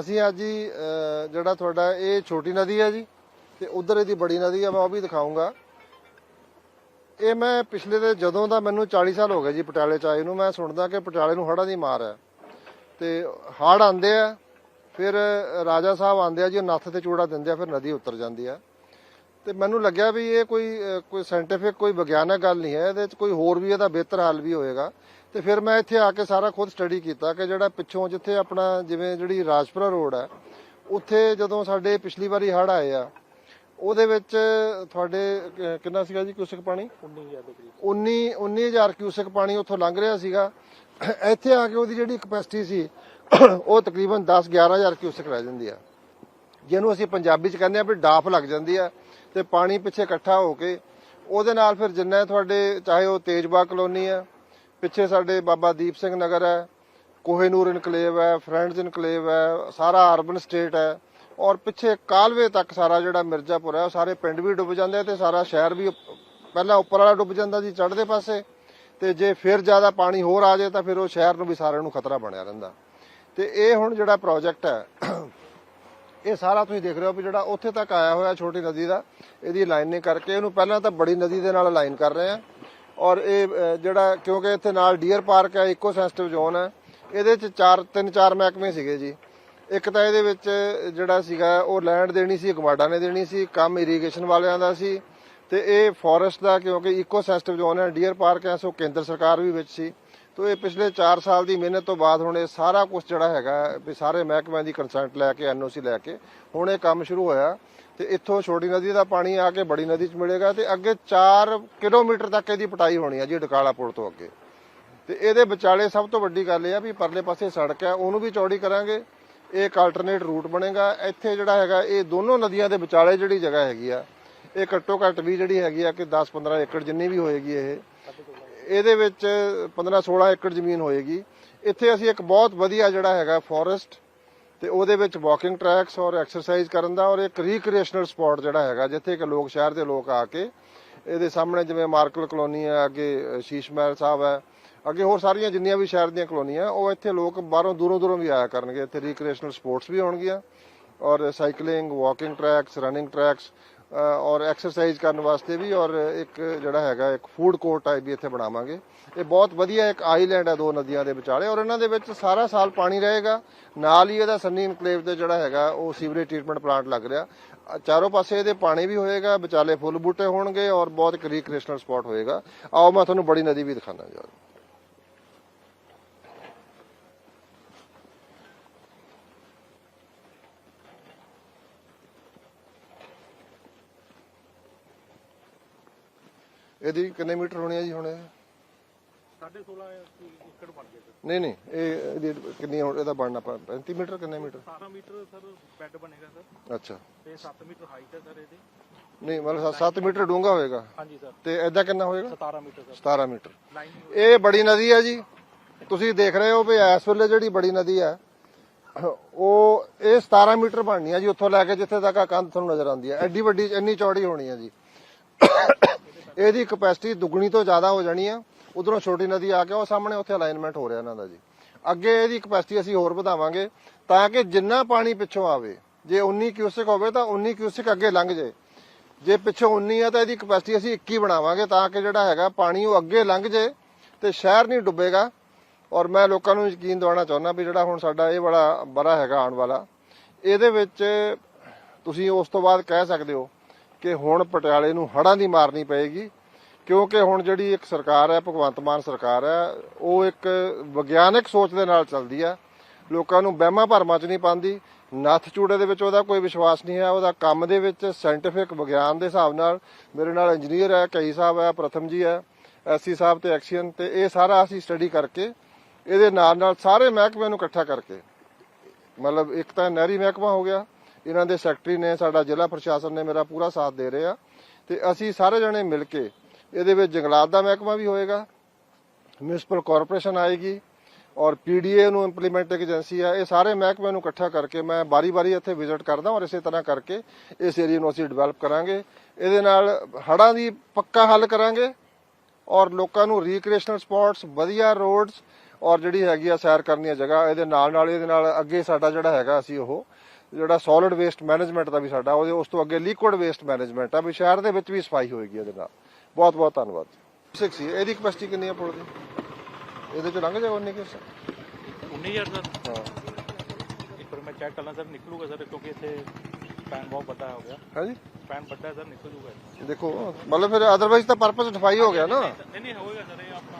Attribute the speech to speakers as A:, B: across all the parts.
A: ਅਸੀਂ ਅੱਜ ਹੀ ਜਿਹੜਾ ਤੁਹਾਡਾ ਇਹ ਛੋਟੀ ਨਦੀ ਹੈ ਜੀ, ਤੇ ਉਧਰ ਇਹਦੀ ਬੜੀ ਨਦੀ ਹੈ, ਮੈਂ ਉਹ ਵੀ ਦਿਖਾਉਂਗਾ ਇਹ ਮੈਂ ਪਿਛਲੇ ਦੇ ਜਦੋਂ ਦਾ ਮੈਨੂੰ 40 ਸਾਲ ਹੋ ਗਏ ਜੀ ਪਟਿਆਲੇ ਚ ਆਏ ਨੂੰ, ਮੈਂ ਸੁਣਦਾ ਕਿ ਪਟਿਆਲੇ ਨੂੰ ਹੜ੍ਹਾਂ ਦੀ ਮਾਰ ਹੈ। ਤੇ ਹੜ੍ਹ ਆਉਂਦੇ ਆ, ਫਿਰ ਰਾਜਾ ਸਾਹਿਬ ਆਉਂਦੇ ਆ ਜੀ, ਉਹ ਨੱਥ ਤੇ ਚੂੜਾ ਦਿੰਦੇ ਆ, ਫਿਰ ਨਦੀ ਉਤਰ ਜਾਂਦੀ ਆ। ਤੇ ਮੈਨੂੰ ਲੱਗਿਆ ਵੀ ਇਹ ਕੋਈ ਕੋਈ ਸਾਇੰਟੀਫਿਕ ਕੋਈ ਵਿਗਿਆਨਕ ਗੱਲ ਨਹੀਂ ਹੈ, ਇਹਦੇ ਚ ਕੋਈ ਹੋਰ ਵੀ ਇਹਦਾ ਬਿਹਤਰ ਹੱਲ ਵੀ ਹੋਏਗਾ। ਤੇ ਫਿਰ ਮੈਂ ਇੱਥੇ ਆ ਕੇ ਸਾਰਾ ਖੁਦ ਸਟੱਡੀ ਕੀਤਾ ਕਿ ਜਿਹੜਾ ਪਿੱਛੋਂ ਜਿੱਥੇ ਆਪਣਾ ਜਿਵੇਂ ਜਿਹੜੀ ਰਾਜਪੁਰਾ ਰੋਡ ਹੈ ਉੱਥੇ ਜਦੋਂ ਸਾਡੇ ਪਿਛਲੀ ਵਾਰੀ ਹੜ੍ਹ ਆਏ ਆ ਉਹਦੇ ਵਿੱਚ ਤੁਹਾਡੇ ਕਿੰਨਾ ਸੀਗਾ ਜੀ ਕਿਊਸਕ ਪਾਣੀ? 19 19000 ਕਿਊਸਕ ਪਾਣੀ ਉੱਥੋਂ ਲੰਘ ਰਿਹਾ ਸੀਗਾ। ਇੱਥੇ ਆ ਕੇ ਉਹਦੀ ਜਿਹੜੀ ਕਪੈਸਿਟੀ ਸੀ ਉਹ ਤਕਰੀਬਨ 10 11000 ਕਿਊਸਕ ਰਹਿ ਜਾਂਦੀ ਆ। ਜਿਹਨੂੰ ਅਸੀਂ ਪੰਜਾਬੀ ਚ ਕਹਿੰਦੇ ਆ ਵੀ ਡਾਫ ਲੱਗ ਜਾਂਦੀ ਆ ਤੇ ਪਾਣੀ ਪਿੱਛੇ ਇਕੱਠਾ ਹੋ ਕੇ ਉਹਦੇ ਨਾਲ ਫਿਰ ਜਿੰਨਾ ਤੁਹਾਡੇ ਚਾਹੇ ਉਹ ਤੇਜਬਾਗ ਕਲੋਨੀ ਆ ਪਿੱਛੇ ਸਾਡੇ ਬਾਬਾ ਦੀਪ ਸਿੰਘ ਨਗਰ ਹੈ, ਕੋਹੇਨੂਰ ਇਨਕਲੇਵ ਹੈ ਫਰੈਂਡਸ ਇਨਕਲੇਵ ਹੈ, ਸਾਰਾ ਅਰਬਨ ਸਟੇਟ ਹੈ ਔਰ ਪਿੱਛੇ ਕਾਲਵੇ ਤੱਕ ਸਾਰਾ ਜਿਹੜਾ ਮਿਰਜ਼ਾਪੁਰ ਹੈ, ਉਹ ਸਾਰੇ ਪਿੰਡ ਵੀ ਡੁੱਬ ਜਾਂਦੇ ਆ ਤੇ ਸਾਰਾ ਸ਼ਹਿਰ ਵੀ ਪਹਿਲਾਂ ਉੱਪਰ ਵਾਲਾ ਡੁੱਬ ਜਾਂਦਾ ਜੀ ਚੜ੍ਹਦੇ ਪਾਸੇ ਤੇ ਜੇ ਫਿਰ ਜ਼ਿਆਦਾ ਪਾਣੀ ਹੋਰ ਆ ਜਾਏ ਤਾਂ ਫਿਰ ਉਹ ਸ਼ਹਿਰ ਨੂੰ ਵੀ ਸਾਰਿਆਂ ਨੂੰ ਖਤਰਾ ਬਣਿਆ ਰਹਿੰਦਾ। ਤੇ ਇਹ ਹੁਣ ਜਿਹੜਾ ਪ੍ਰੋਜੈਕਟ ਹੈ, ਇਹ ਸਾਰਾ ਤੁਸੀਂ ਦੇਖ ਰਹੇ ਹੋ ਵੀ ਜਿਹੜਾ ਉੱਥੇ ਤੱਕ ਆਇਆ ਹੋਇਆ ਛੋਟੀ ਨਦੀ ਦਾ, ਇਹਦੀ ਲਾਈਨਿੰਗ ਕਰਕੇ ਇਹਨੂੰ ਪਹਿਲਾਂ ਤਾਂ ਬੜੀ ਨਦੀ ਦੇ ਨਾਲ ਲਾਈਨ ਕਰ ਰਹੇ ਆ। ਔਰ ਇਹ ਜਿਹੜਾ, ਕਿਉਂਕਿ ਇੱਥੇ ਨਾਲ ਡੀਅਰ ਪਾਰਕ ਹੈ ਇਕੋ ਸੈਂਸਿਟਿਵ ਜ਼ੋਨ ਹੈ। ਇਹਦੇ ਚ ਚਾਰ, ਤਿੰਨ, ਚਾਰ ਮਹਿਕਮੇ ਸੀਗੇ ਜੀ। ਇੱਕ ਤਾਂ ਇਹਦੇ ਵਿੱਚ ਜਿਹੜਾ ਸੀਗਾ, ਉਹ ਲੈਂਡ ਦੇਣੀ ਸੀ, ਗਵਾਡਾ ਨੇ ਦੇਣੀ ਸੀ, ਕੰਮ ਇਰੀਗੇਸ਼ਨ ਵਾਲਿਆਂ ਦਾ ਸੀ। ਤੇ ਇਹ ਫੋਰੈਸਟ ਦਾ, ਕਿਉਂਕਿ ਇਕੋ ਸੈਂਸਿਟਿਵ ਜ਼ੋਨ ਹੈ ਡੀਅਰ ਪਾਰਕ ਹੈ, ਸੋ ਕੇਂਦਰ ਸਰਕਾਰ ਵੀ ਵਿੱਚ ਸੀ। ਤੋ ਇਹ ਪਿਛਲੇ 4 ਸਾਲ ਦੀ ਮਿਹਨਤ ਤੋਂ ਬਾਅਦ ਹੁਣ ਇਹ ਸਾਰਾ ਕੁਝ ਜਿਹੜਾ ਹੈਗਾ, ਵੀ ਸਾਰੇ ਮਹਿਕਮਿਆਂ ਦੀ ਕੰਸੈਂਟ ਲੈ ਕੇ, ਐਨਓਸੀ ਲੈ ਕੇ, ਹੁਣ ਇਹ ਕੰਮ ਸ਼ੁਰੂ ਹੋਇਆ। ਤੇ ਇੱਥੋਂ ਛੋਟੀ ਨਦੀ ਦਾ ਪਾਣੀ ਆ ਕੇ ਬੜੀ ਨਦੀ 'ਚ ਮਿਲੇਗਾ ਤੇ ਅੱਗੇ 4 ਕਿਲੋਮੀਟਰ ਤੱਕ ਇਹਦੀ ਪਟਾਈ ਹੋਣੀ ਹੈ ਜੀ ਡਕਾਲਾ ਪੁਲ ਤੋਂ ਅੱਗੇ। ਤੇ ਇਹਦੇ ਵਿਚਾਲੇ ਸਭ ਤੋਂ ਵੱਡੀ ਗੱਲ ਇਹ ਆ ਵੀ ਪਰਲੇ ਪਾਸੇ ਸੜਕ ਹੈ ਉਹਨੂੰ ਵੀ ਚੌੜੀ ਕਰਾਂਗੇ। ਇਹ ਇੱਕ ਆਲਟਰਨੇਟ ਰੂਟ ਬਣੇਗਾ। ਇੱਥੇ ਜਿਹੜਾ ਹੈਗਾ, ਇਹ ਦੋਨੋਂ ਨਦੀਆਂ ਦੇ ਵਿਚਾਲੇ ਜਿਹੜੀ ਜਗ੍ਹਾ ਹੈਗੀ ਆ, ਇਹ ਘੱਟੋ ਘੱਟ ਵੀ ਜਿਹੜੀ ਹੈਗੀ ਆ, ਕਿ 10-15 ਏਕੜ ਜਿੰਨੀ ਵੀ ਹੋਏਗੀ ਇਹ। ਇਹਦੇ ਵਿੱਚ 15-16 ਏਕੜ ਜ਼ਮੀਨ ਹੋਏਗੀ। ਇੱਥੇ ਅਸੀਂ ਇੱਕ ਬਹੁਤ ਵਧੀਆ ਜਿਹੜਾ ਹੈਗਾ ਫੋਰੈਸਟ ਤੇ ਉਹਦੇ ਵਿੱਚ ਵਾਕਿੰਗ ਟਰੈਕਸ ਔਰ ਐਕਸਰਸਾਈਜ਼ ਕਰਨ ਦਾ ਔਰ ਇੱਕ ਰੀਕ੍ਰੀਏਸ਼ਨਲ ਸਪੌਟ ਜਿਹੜਾ ਹੈਗਾ, ਜਿੱਥੇ ਕਿ ਲੋਕ, ਸ਼ਹਿਰ ਦੇ ਲੋਕ ਆ ਕੇ ਇਹਦੇ ਸਾਹਮਣੇ ਜਿਵੇਂ ਮਾਰਕਲ ਕਲੋਨੀ ਹੈ, ਅੱਗੇ ਸ਼ੀਸ਼ ਮਹਿਲ ਸਾਹਿਬ ਹੈ, ਅੱਗੇ ਹੋਰ ਸਾਰੀਆਂ ਜਿੰਨੀਆਂ ਵੀ ਸ਼ਹਿਰ ਦੀਆਂ ਕਲੋਨੀਆਂ, ਉਹ ਇੱਥੇ ਲੋਕ ਬਾਹਰੋਂ ਦੂਰੋਂ ਦੂਰੋਂ ਵੀ ਆਇਆ ਕਰਨਗੇ। ਇੱਥੇ ਰੀਕ੍ਰੀਏਸ਼ਨਲ ਸਪੋਰਟਸ ਵੀ ਹੋਣਗੀਆਂ ਔਰ cycling walking tracks running tracks ਔਰ ਐਕਸਰਸਾਈਜ਼ ਕਰਨ ਵਾਸਤੇ ਵੀ, ਔਰ ਇੱਕ ਜਿਹੜਾ ਹੈਗਾ, ਇੱਕ ਫੂਡ ਕੋਰਟ ਟਾਈਪ ਵੀ ਇੱਥੇ ਬਣਾਵਾਂਗੇ। ਇਹ ਬਹੁਤ ਵਧੀਆ ਇੱਕ ਆਈਲੈਂਡ ਹੈ ਦੋ ਨਦੀਆਂ ਦੇ ਵਿਚਾਲੇ, ਔਰ ਇਹਨਾਂ ਦੇ ਵਿੱਚ ਸਾਰਾ ਸਾਲ ਪਾਣੀ ਰਹੇਗਾ। ਨਾਲ ਹੀ ਇਹਦਾ ਸੰਨੀ ਇਨਕਲੇਵ ਤੇ ਜਿਹੜਾ ਹੈਗਾ, ਉਹ ਸੀਵਰੇਜ ਟ੍ਰੀਟਮੈਂਟ ਪਲਾਂਟ ਲੱਗ ਰਿਹਾ। ਚਾਰੋਂ ਪਾਸੇ ਇਹਦੇ ਪਾਣੀ ਵੀ ਹੋਏਗਾ, ਵਿਚਾਲੇ ਫੁੱਲ ਬੂਟੇ ਹੋਣਗੇ, ਔਰ ਬਹੁਤ ਇੱਕ ਰੀਕ੍ਰੀਏਸ਼ਨਲ ਸਪੌਟ ਹੋਏਗਾ। ਆਓ, ਮੈਂ ਤੁਹਾਨੂੰ ਬੜੀ ਨਦੀ ਵੀ ਦਿਖਾਣਾ ਜੀ। ਇਹਦੀ ਕਿੰਨੇ ਮੀਟਰ ਹੋਣੀ ਹੈ ਜੀ ਹੁਣ ਇਹ?
B: 16.5 ਏਕੜ ਬਣ ਗਿਆ ਸਰ।
A: ਨਹੀਂ ਨਹੀਂ ਇਹ ਇਹਦੀ ਕਿੰਨੀ ਹੁਣ ਇਹਦਾ ਬਣਨਾ ਪ- 35 ਮੀਟਰ ਕਿੰਨੇ ਮੀਟਰ?
B: 17 ਮੀਟਰ ਸਰ ਬੈੱਡ ਬਣੇਗਾ ਸਰ।
A: ਅੱਛਾ।
B: ਤੇ 7 ਮੀਟਰ ਹਾਈਟ ਹੈ ਸਰ ਇਹਦੀ।
A: ਨਹੀਂ ਮਤਲਬ 7 ਮੀਟਰ ਡੂੰਘਾ ਹੋਏਗਾ?
B: ਹਾਂਜੀ ਸਰ।
A: ਤੇ ਐਦਾਂ ਕਿੰਨਾ ਹੋਏਗਾ?
B: 17 ਮੀਟਰ ਸਰ।
A: 17 ਮੀਟਰ। ਇਹ ਬੜੀ ਨਦੀ ਹੈ ਜੀ। ਤੁਸੀਂ ਦੇਖ ਰਹੇ ਹੋ ਵੀ ਇਸ ਵੇਲੇ ਜਿਹੜੀ ਬੜੀ ਨਦੀ ਹੈ ਉਹ ਇਹ 17 ਮੀਟਰ ਬਣਨੀ ਹੈ ਜੀ ਉੱਥੋਂ ਲੈ ਕੇ ਜਿੱਥੇ ਤੱਕ ਆ ਕੰਧ ਤੁਹਾਨੂੰ ਨਜ਼ਰ ਆਉਂਦੀ ਹੈ ਐਡੀ ਵੱਡੀ ਇੰਨੀ ਚੌੜੀ ਹੋਣੀ ਹੈ ਜੀ। ਇਹਦੀ ਕਪੈਸਿਟੀ ਦੁੱਗਣੀ ਤੋਂ ਜ਼ਿਆਦਾ ਹੋ ਜਾਣੀ ਆ। ਉਧਰੋਂ ਛੋਟੀ ਨਦੀ ਆ ਕੇ ਉਹ ਸਾਹਮਣੇ ਉੱਥੇ ਅਲਾਈਨਮੈਂਟ ਹੋ ਰਿਹਾ ਇਹਨਾਂ ਦਾ ਜੀ। ਅੱਗੇ ਇਹਦੀ ਕਪੈਸਿਟੀ ਅਸੀਂ ਹੋਰ ਵਧਾਵਾਂਗੇ ਤਾਂ ਕਿ ਜਿੰਨਾ ਪਾਣੀ ਪਿੱਛੋਂ ਆਵੇ, ਜੇ 19 ਕਿਊਸਿਕ ਹੋਵੇ ਤਾਂ 19 ਕਿਊਸਿਕ ਅੱਗੇ ਲੰਘ ਜੇ ਜੇ ਪਿੱਛੋਂ 19 ਆ ਤਾਂ ਇਹਦੀ ਕਪੈਸਿਟੀ ਅਸੀਂ 21 ਬਣਾਵਾਂਗੇ ਤਾਂ ਕਿ ਜਿਹੜਾ ਹੈਗਾ ਪਾਣੀ ਉਹ ਅੱਗੇ ਲੰਘ ਜੇ ਤੇ ਸ਼ਹਿਰ ਨਹੀਂ ਡੁੱਬੇਗਾ। ਔਰ ਮੈਂ ਲੋਕਾਂ ਨੂੰ ਯਕੀਨ ਦਿਵਾਉਣਾ ਚਾਹੁੰਦਾ ਵੀ ਜਿਹੜਾ ਹੁਣ ਸਾਡਾ ਇਹ ਵਾਲਾ ਬੜਾ ਹੈਗਾ ਆਉਣ ਵਾਲਾ, ਇਹਦੇ ਵਿੱਚ ਤੁਸੀਂ ਉਸ ਤੋਂ ਬਾਅਦ ਕਹਿ ਸਕਦੇ ਹੋ ਕਿ ਹੁਣ ਪਟਿਆਲੇ ਨੂੰ ਹੜ੍ਹਾਂ ਦੀ ਮਾਰਨੀ ਪਏਗੀ, ਕਿਉਂਕਿ ਹੁਣ ਜਿਹੜੀ ਇੱਕ ਸਰਕਾਰ ਹੈ, ਭਗਵੰਤ ਮਾਨ ਸਰਕਾਰ ਹੈ, ਉਹ ਇੱਕ ਵਿਗਿਆਨਕ ਸੋਚ ਦੇ ਨਾਲ ਚੱਲਦੀ ਹੈ। ਲੋਕਾਂ ਨੂੰ ਵਹਿਮਾਂ ਭਰਮਾਂ 'ਚ ਨਹੀਂ ਪਾਉਂਦੀ, ਨੱਥ ਚੂੜੇ ਦੇ ਵਿੱਚ ਉਹਦਾ ਕੋਈ ਵਿਸ਼ਵਾਸ ਨਹੀਂ ਹੈ, ਉਹਦਾ ਕੰਮ ਦੇ ਵਿੱਚ ਸਾਇੰਟੀਫਿਕ ਵਿਗਿਆਨ ਦੇ ਹਿਸਾਬ ਨਾਲ ਮੇਰੇ ਨਾਲ ਇੰਜੀਨੀਅਰ ਹੈ, ਕਈ ਸਾਹਿਬ ਹੈ, ਪ੍ਰਥਮ ਜੀ ਹੈ ਐਸਸੀ ਸਾਹਿਬ ਤੇ ਐਕਸੀਅਨ ਤੇ ਇਹ ਸਾਰਾ ਅਸੀਂ ਸਟੱਡੀ ਕਰਕੇ ਇਹਦੇ ਨਾਲ ਨਾਲ ਸਾਰੇ ਮਹਿਕਮਿਆਂ ਨੂੰ ਇਕੱਠਾ ਕਰਕੇ, ਮਤਲਬ ਇੱਕ ਤਾਂ ਨਹਿਰੀ ਮਹਿਕਮਾ ਹੋ ਗਿਆ ਇਹਨਾਂ ਦੇ ਸੈਕਟਰੀ ਨੇ, ਸਾਡਾ ਜ਼ਿਲ੍ਹਾ ਪ੍ਰਸ਼ਾਸਨ ਨੇ ਮੇਰਾ ਪੂਰਾ ਸਾਥ ਦੇ ਰਿਹਾ ਆ। ਤੇ ਅਸੀਂ ਸਾਰੇ ਜਣੇ ਮਿਲ ਕੇ ਇਹਦੇ ਵਿੱਚ ਜੰਗਲਾਤ ਦਾ ਮਹਿਕਮਾ ਵੀ ਹੋਏਗਾ ਮਿਊਨਿਸਪਲ ਕਾਰਪੋਰੇਸ਼ਨ ਆਏਗੀ ਔਰ ਪੀਡੀਏ ਨੂੰ ਇੰਪਲੀਮੈਂਟ ਏਜੰਸੀ ਆ, ਇਹ ਸਾਰੇ ਮਹਿਕਮਿਆਂ ਨੂੰ ਇਕੱਠਾ ਕਰਕੇ ਮੈਂ ਬਾਰੀ-ਬਾਰੀ ਇੱਥੇ ਵਿਜ਼ਿਟ ਕਰਦਾ ਔਰ ਇਸੇ ਤਰ੍ਹਾਂ ਕਰਕੇ ਇਸ ਏਰੀਆ ਨੂੰ ਅਸੀਂ ਡਿਵੈਲਪ ਕਰਾਂਗੇ। ਇਹਦੇ ਨਾਲ ਹੜ੍ਹਾਂ ਦੀ ਪੱਕਾ ਹੱਲ ਕਰਾਂਗੇ ਔਰ ਲੋਕਾਂ ਨੂੰ ਰੀਕ੍ਰੀਏਸ਼ਨਲ ਸਪੌਟਸ ਵਧੀਆ ਰੋਡਸ ਔਰ ਜਿਹੜੀ ਹੈਗੀ ਆ ਸੈਰ ਕਰਨ ਦੀਆਂ ਜਗ੍ਹਾ, ਇਹਦੇ ਨਾਲ ਨਾਲ ਇਹਦੇ ਨਾਲ ਅੱਗੇ ਸਾਡਾ ਜਿਹੜਾ ਹੈਗਾ ਅਸੀਂ ਉਹ ਜਿਹੜਾ ਸੋਲਿਡ ਵੇਸਟ ਮੈਨੇਜਮੈਂਟ ਦਾ ਵੀ ਸਾਡਾ ਉਹਦੇ ਉਸ ਤੋਂ ਅੱਗੇ ਲਿਕੁਇਡ ਵੇਸਟ ਮੈਨੇਜਮੈਂਟ ਆ ਵੀ ਸ਼ਹਿਰ ਦੇ ਵਿੱਚ ਵੀ ਸਫ਼ਾਈ ਹੋਏਗੀ ਇਹਦੇ ਨਾਲ। ਬਹੁਤ ਬਹੁਤ ਧੰਨਵਾਦ। ਸਿਕਸ ਸੀ ਇਹਦੀ ਕਪੈਸਿਟੀ ਕਿੰਨੀ ਆ ਪੁਲ ਦੀ? ਇਹਦੇ ਚ ਲੰਘ ਜਾਓ ਉਨੀ ਕਿਸ
B: 19000 ਸਰ।
A: ਹਾਂ।
B: ਇੱਕ ਵਾਰ ਮੈਂ ਚੈੱਕ ਕਰਨਾ ਸਰ ਨਿਕਲੂਗਾ ਸਰ ਕਿਉਂਕਿ ਇੱਥੇ ਸਪੈਨ ਬਹੁਤ ਵੱਡਾ ਹੋ ਗਿਆ।
A: ਹਾਂਜੀ?
B: ਸਪੈਨ ਵੱਡਾ ਸਰ ਨਿਕਲ ਜੂਗਾ
A: ਦੇਖੋ ਮਤਲਬ ਫਿਰ ਅਦਰਵਾਈਜ਼ ਤਾਂ ਪਰਪਸ ਡਿਫਾਈ ਹੋ ਗਿਆ ਨਾ।
B: ਨਹੀਂ ਨਹੀਂ ਹੋਏਗਾ ਸਰ ਇਹ ਆਪਣਾ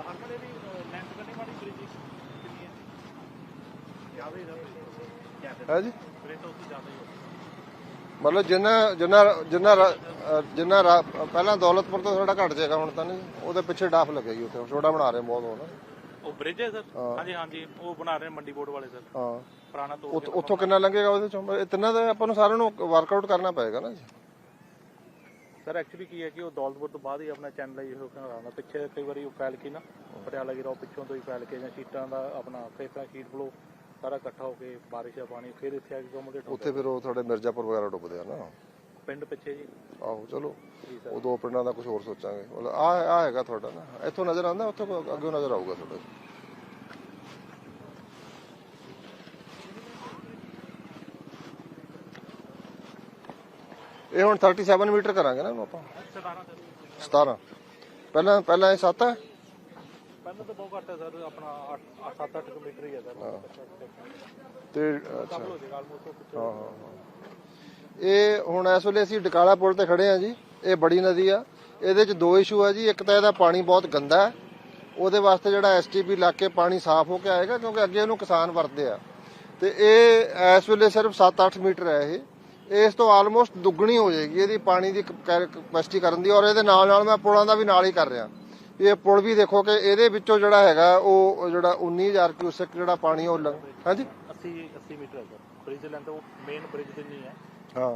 B: ਹਰਮਨ ਦੀ ਲੈਂਥ ਕਰਨੀ ਮਾੜੀ ਬ੍ਰਿਜ ਕਿੰਨੀ ਹੈ? ਹੀ ਸਰ
A: ਹਾਂਜੀ
B: ਬ੍ਰਿਜ ਤਾਂ ਉਸ ਤੋਂ ਜ਼ਿਆਦਾ ਹੀ ਹੋਗਾ
A: ਮਤਲਬ ਜਿੰਨਾ ਜਿੰਨਾ ਜਿੰਨਾ ਜਿੰਨਾ ਪਹਿਲਾਂ ਦੌਲਤਪੁਰ ਤੋਂ ਥੋੜਾ ਘੱਟ ਜਾਏਗਾ ਹੁਣ ਤਾਂ ਨਹੀਂ। ਉਹਦੇ ਪਿੱਛੇ ਡਾਫ ਲੱਗੇਗੀ ਉੱਥੇ। ਛੋਟਾ ਬਣਾ ਰਹੇ ਬਹੁਤ ਹੋਣਾ
B: ਉਹ ਬ੍ਰਿਜ ਹੈ ਸਰ? ਹਾਂਜੀ ਹਾਂਜੀ। ਉਹ ਬਣਾ ਰਹੇ ਮੰਡੀ ਬੋਰਡ ਵਾਲੇ ਸਰ।
A: ਹਾਂ।
B: ਪੁਰਾਣਾ ਤੋਂ
A: ਉੱਥ- ਕਿੰਨਾ ਲੰਘੇਗਾ ਉਹਦੇ ਚੋਂ? ਇਹ ਤਿੰਨਾਂ ਦਾ ਆਪਾਂ ਨੂੰ ਸਾਰਿਆਂ ਨੂੰ ਵਰਕਆਊਟ ਕਰਨਾ ਪਏਗਾ ਨਾ ਜੀ।
B: ਸਰ ਐਕਚੁਅਲੀ ਕੀ ਹੈ ਕਿ ਉਹ ਦੌਲਤਪੁਰ ਤੋਂ ਬਾਅਦ ਹੀ ਆਪਣਾ ਚੈਨਲ ਹੋ ਕੇ ਆਉਂਦਾ ਪਿੱਛੇ ਕਈ ਵਾਰੀ ਉਹ ਫੈਲ ਕੇ ਨਾ ਪਟਿਆਲਾ ਗਿਰਾ ਪਿੱਛੋਂ ਤੋਂ ਹੀ ਫੈਲ ਕੇ ਜਾਂ ਸ਼ੀਟਾਂ ਦਾ ਆਪਣਾ ਫੇਫਾ ਸ਼ੀਟ ਫਲੋ ਸਾਰਾ ਇਕੱਠਾ ਹੋ ਕੇ ਬਾਰਿਸ਼ ਦਾ ਪਾਣੀ ਫਿਰ ਇੱਥੇ ਆ ਕੇ ਅਕੋਮੋਡੇਟ ਹੋ
A: ਉੱਥੇ ਫਿਰ ਉਹ ਤੁਹਾਡੇ ਮਿਰਜ਼ਾਪੁਰ ਵਗੈਰਾ ਡੁੱਬਦੇ ਆ ਨਾ?
B: ਪਿੰਡ ਪਿੱਛੇ ਜੀ।
A: ਆਹੋ ਚਲੋ।
B: ਜੀ ਸਰ।
A: ਉਹ ਦੋ ਪਿੰਡਾਂ ਦਾ ਕੁਝ ਹੋਰ ਸੋਚਾਂਗੇ। ਮਤਲਬ ਆ ਆ ਹੈਗਾ ਤੁਹਾਡਾ ਨਾ। ਇੱਥੋਂ ਨਜ਼ਰ ਆਉਂਦਾ ਉੱਥੋਂ ਅੱਗੋਂ ਨਜ਼ਰ ਆਊਗਾ ਤੁਹਾਡਾ? ਇਹ ਹੁਣ 37 ਮੀਟਰ ਕਰਾਂਗੇ ਨਾ ਇਹਨੂੰ ਆਪਾਂ?
B: 17 ਸਰ
A: 17 ਪਹਿਲਾਂ ਪਹਿਲਾਂ ਇਹ 7 ਹੈ
B: ਪਹਿਲਾਂ ਤਾਂ ਬਹੁਤ ਘੱਟ ਹੈ ਸਰ ਆਪਣਾ 8 7-8 ਮੀਟਰ ਹੀ ਹੈ ਸਰ।
A: ਤੇ ਅੱਛਾ।
B: ਹੋ
A: ਹਾਂ। ਇਹ ਹੁਣ ਇਸ ਵੇਲੇ ਅਸੀਂ ਡਕਾਲਾ ਪੁਲ ਤੇ ਖੜੇ ਆ ਜੀ। ਇਹ ਬੜੀ ਨਦੀ ਆ। ਇਹਦੇ ਚ ਦੋ ਇਸ਼ੂ ਆ ਜੀ। ਇੱਕ ਤਾਂ ਇਹਦਾ ਪਾਣੀ ਬਹੁਤ ਗੰਦਾ ਹੈ। ਉਹਦੇ ਵਾਸਤੇ ਜਿਹੜਾ ਐਸਟੀਪੀ ਲਾ ਕੇ ਪਾਣੀ ਸਾਫ਼ ਹੋ ਕੇ ਆਏਗਾ ਕਿਉਂਕਿ ਅੱਗੇ ਇਹਨੂੰ ਕਿਸਾਨ ਵਰਤਦੇ ਆ। ਤੇ ਇਹ ਇਸ ਵੇਲੇ ਸਿਰਫ 7-8 ਮੀਟਰ ਹੈ ਇਹ। ਇਸ ਤੋਂ ਆਲਮੋਸਟ ਦੁੱਗਣੀ ਹੋ ਜਾਏਗੀ। ਇਹਦੀ ਪਾਣੀ ਦੀ ਕਪੈਸਿਟੀ ਕਰਨ ਦੀ। ਔਰ ਇਹਦੇ ਨਾਲ ਨਾਲ ਮੈਂ ਪੁਲਾਂ ਦਾ ਵੀ ਨਾਲ ਹੀ ਕਰ ਰਿਹਾ। ਇਹ ਪੁਲ ਵੀ ਦੇਖੋ ਕਿ ਇਹਦੇ ਵਿੱਚੋਂ ਜਿਹੜਾ ਹੈਗਾ ਉਹ ਜਿਹੜਾ 19000 ਕਿਊਸੈਕ ਜਿਹੜਾ ਪਾਣੀ ਉਹ ਲੰਘ- ਹਾਂਜੀ?
B: 80 80 ਮੀਟਰ ਹੈ ਸਰ ਬ੍ਰਿਜ ਲੈਂਥ ਉਹ ਮੇਨ ਬ੍ਰਿਜ ਤੇ ਨਹੀਂ ਹੈ।
A: ਹਾਂ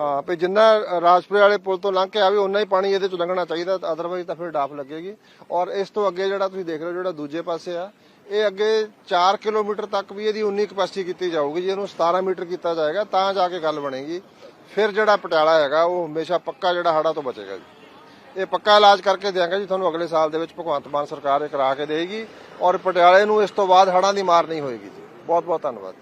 A: ਹਾਂ ਵੀ ਜਿੰਨਾ ਰਾਜਪੁਰੇ ਵਾਲੇ ਪੁਲ ਤੋਂ ਲੰਘ ਕੇ ਆਵੇ ਉਨਾ ਹੀ ਪਾਣੀ ਇਹਦੇ ਚ ਲੰਘਣਾ ਚਾਹੀਦਾ ਅਦਰਵਾਈਜ਼ ਤਾਂ ਫਿਰ ਡਾਫ ਲੱਗੇਗੀ। ਔਰ ਇਸ ਤੋਂ ਅੱਗੇ ਜਿਹੜਾ ਤੁਸੀਂ ਦੇਖ ਰਹੇ ਹੋ ਜਿਹੜਾ ਦੂਜੇ ਪਾਸੇ ਆ ਇਹ ਅੱਗੇ 4 ਕਿਲੋਮੀਟਰ ਤੱਕ ਵੀ ਇਹਦੀ 19 ਕਪੈਸਿਟੀ ਕੀਤੀ ਜਾਊਗੀ ਜੇ ਇਹਨੂੰ 17 ਮੀਟਰ ਕੀਤਾ ਜਾਏਗਾ ਤਾਂ ਜਾ ਕੇ ਗੱਲ ਬਣੇਗੀ। ਫਿਰ ਜਿਹੜਾ ਪਟਿਆਲਾ ਹੈਗਾ ਉਹ ਹਮੇਸ਼ਾ ਪੱਕਾ ਜਿਹੜਾ ਹੜਾ ਤੋਂ ਬਚੇਗਾ ਜੀ। ਇਹ ਪੱਕਾ ਇਲਾਜ ਕਰਕੇ ਦਿਆਂਗੇ ਜੀ ਤੁਹਾਨੂੰ ਅਗਲੇ ਸਾਲ ਦੇ ਵਿੱਚ ਭਗਵੰਤ ਮਾਨ ਸਰਕਾਰ ਇਹ ਕਰਾ ਕੇ ਦੇਗੀ ਔਰ ਪਟਿਆਲੇ ਨੂੰ ਇਸ ਤੋਂ ਬਾਅਦ ਹੜ੍ਹਾਂ ਦੀ ਮਾਰ ਨਹੀਂ ਹੋਏਗੀ ਜੀ। ਬਹੁਤ ਬਹੁਤ ਧੰਨਵਾਦ।